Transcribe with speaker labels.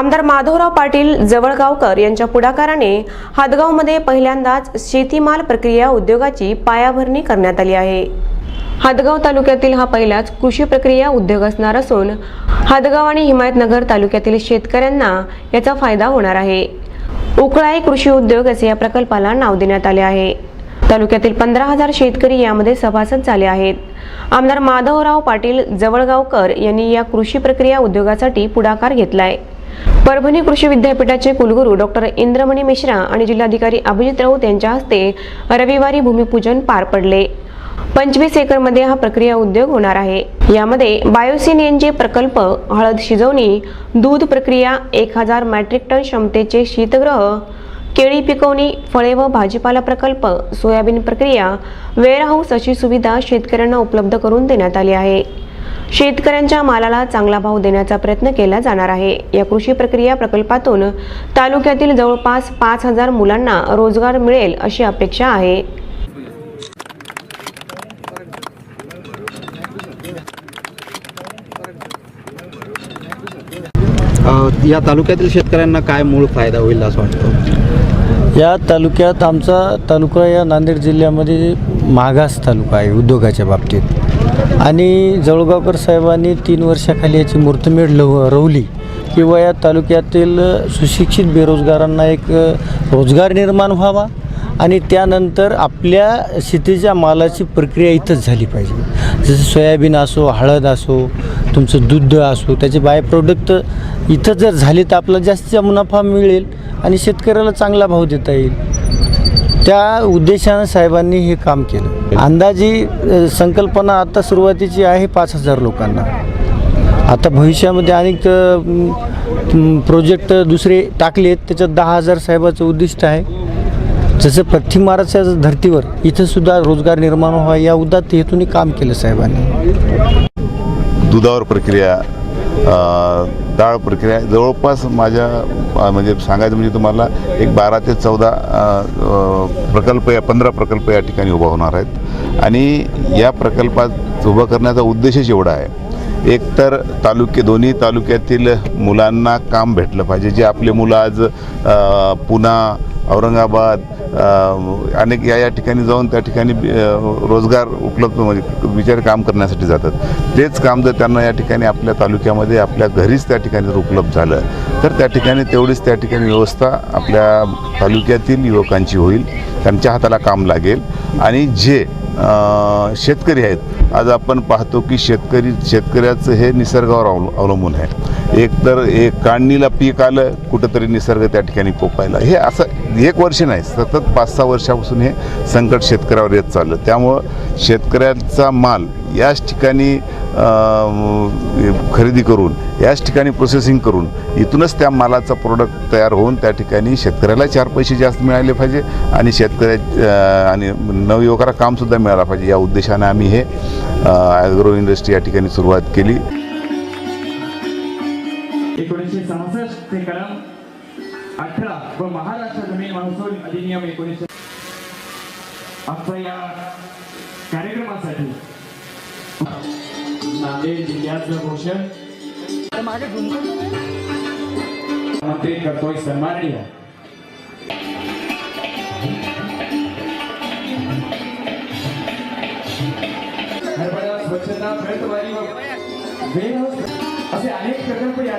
Speaker 1: आमदार माधवराव पाटील जवळगावकर यांच्या पुढाकाराने हादगावमध्ये पहिल्यांदाच शेतीमाल प्रक्रिया उद्योगाची पायाभरणी करण्यात आली आहे. हादगाव तालुक्यातील हा पहिलाच कृषी प्रक्रिया उद्योग असणार असून हादगाव आणि हिमायतनगर तालुक्यातील शेतकऱ्यांना याचा फायदा होणार आहे. उकळाई कृषी उद्योग असे या प्रकल्पाला नाव देण्यात आले आहे. तालुक्यातील पंधरा हजार शेतकरी यामध्ये सभासद झाले आहेत. आमदार माधवराव पाटील जवळगावकर यांनी या कृषी प्रक्रिया उद्योगासाठी पुढाकार घेतलाय. परभणी कृषी विद्यापीठाचे कुलगुरू डॉक्टर इंद्रमणी मिश्रा आणि जिल्हाधिकारी अभिजित राऊत यांच्या हस्ते रविवारी भूमिपूजन पार पडले. पंचवीस एकरमध्ये हा प्रक्रिया उद्योग होणार आहे. यामध्ये बायोसिन एनजी प्रकल्प हळद शिजवणी दूध प्रक्रिया एक हजार मॅट्रिक टन क्षमतेचे शीतगृह केळी पिकवणी फळे व भाजीपाला प्रकल्प सोयाबीन प्रक्रिया वेअरहाऊस अशी सुविधा शेतकऱ्यांना उपलब्ध करून देण्यात आली आहे. शेतकऱ्यांच्या मालाला चांगला भाव देण्याचा प्रयत्न केला जाणार आहे. या कृषी प्रक्रिया प्रकल्पातून तालुक्यातील जवळपास पाच हजार मुलांना रोजगार मिळेल अशी अपेक्षा आहे.
Speaker 2: अ, या तालुक्यातील शेतकऱ्यांना काय मूळ फायदा होईल असं वाटतं?
Speaker 3: या तालुक्यात आमचा तालुका या नांदेड जिल्ह्यामध्ये मागास तालुका आहे उद्योगाच्या बाबतीत. आणि जळगावकर साहेबांनी तीन वर्षाखाली याची मूर्तमेढ लव रवली. किंवा या तालुक्यातील सुशिक्षित बेरोजगारांना एक रोजगार निर्माण व्हावा आणि त्यानंतर आपल्या शेतीच्या मालाची प्रक्रिया इथंच झाली पाहिजे. जसं सोयाबीन असो हळद असो तुमचं दूध असो त्याचे बाय प्रोडक्ट इथं जर झाले तर आपला जास्तीचा मुनाफा मिळेल आणि शेतकऱ्याला चांगला भाव देता येईल. त्या उद्देशानं साहेबांनी हे काम केलं. अंदाजी संकल्पना आता सुरुवातीची आहे पाच हजार लोकांना. आता भविष्यामध्ये अनेक प्रोजेक्ट दुसरे टाकले आहेत त्याच्यात दहा हजार साहेबाचं उद्दिष्ट आहे. जसं पथ्थी महाराष्ट्राच्या धर्तीवर इथंसुद्धा रोजगार निर्माण व्हावा या उद्दात हेतूने काम केलं साहेबांनी.
Speaker 4: दुधावर प्रक्रिया डाळ प्रक्रिया जवळपास माझ्या म्हणजे सांगायचं म्हणजे तुम्हाला एक बारा ते चौदा प्रकल्प या पंधरा प्रकल्प या ठिकाणी उभा होणार आहेत. आणि या प्रकल्पात उभं करण्याचा उद्देशच एवढा आहे. एक तर तालुके दोन्ही तालुक्यातील मुलांना काम भेटलं पाहिजे. जे आपले मुलं आज पुन्हा औरंगाबाद अनेक या या ठिकाणी जाऊन त्या ठिकाणी रोजगार उपलब्ध म्हणजे विचार काम करण्यासाठी जातात. तेच काम जर त्यांना या ठिकाणी आपल्या तालुक्यामध्ये आपल्या घरीच त्या ठिकाणी जर उपलब्ध झालं तर त्या ठिकाणी तेवढीच त्या ठिकाणी व्यवस्था आपल्या तालुक्यातील युवकांची होईल त्यांच्या हाताला काम लागेल आणि जे शेतकरी आहेत. आज आपण पाहतो की शेतकरी शेतकऱ्याचं हे निसर्गावर अवल अवलंबून आहे. एक तर एक काढणीला पीक आलं कुठंतरी निसर्ग त्या ठिकाणी पोपायला. हे असं एक वर्ष नाही सतत पाच सहा वर्षापासून हे संकट शेतकऱ्यावर येत चाललं. त्यामुळं शेतकऱ्यांचा माल याच ठिकाणी खरेदी करून याच ठिकाणी प्रोसेसिंग करून इथूनच त्या मालाचा प्रोडक्ट तयार होऊन त्या ठिकाणी शेतकऱ्याला चार पैसे जास्त मिळाले पाहिजे आणि शेतकऱ्या आणि नवयुवकाला कामसुद्धा मिळालं पाहिजे. या उद्देशाने आम्ही हे ॲग्रो इंडस्ट्री या ठिकाणी सुरुवात केली.
Speaker 5: एकोणीसशे सहासष्ट ते कलम अठरा व महाराष्ट्र जमीन महसूल अधिनियम एकोणीसशे आजच्या या कार्यक्रमासाठी नांदेड जिल्ह्याचं घोषण मंत्री करतोय सन्माननीय. स्वच्छता प्रतवारी असे अनेक प्रकल्प या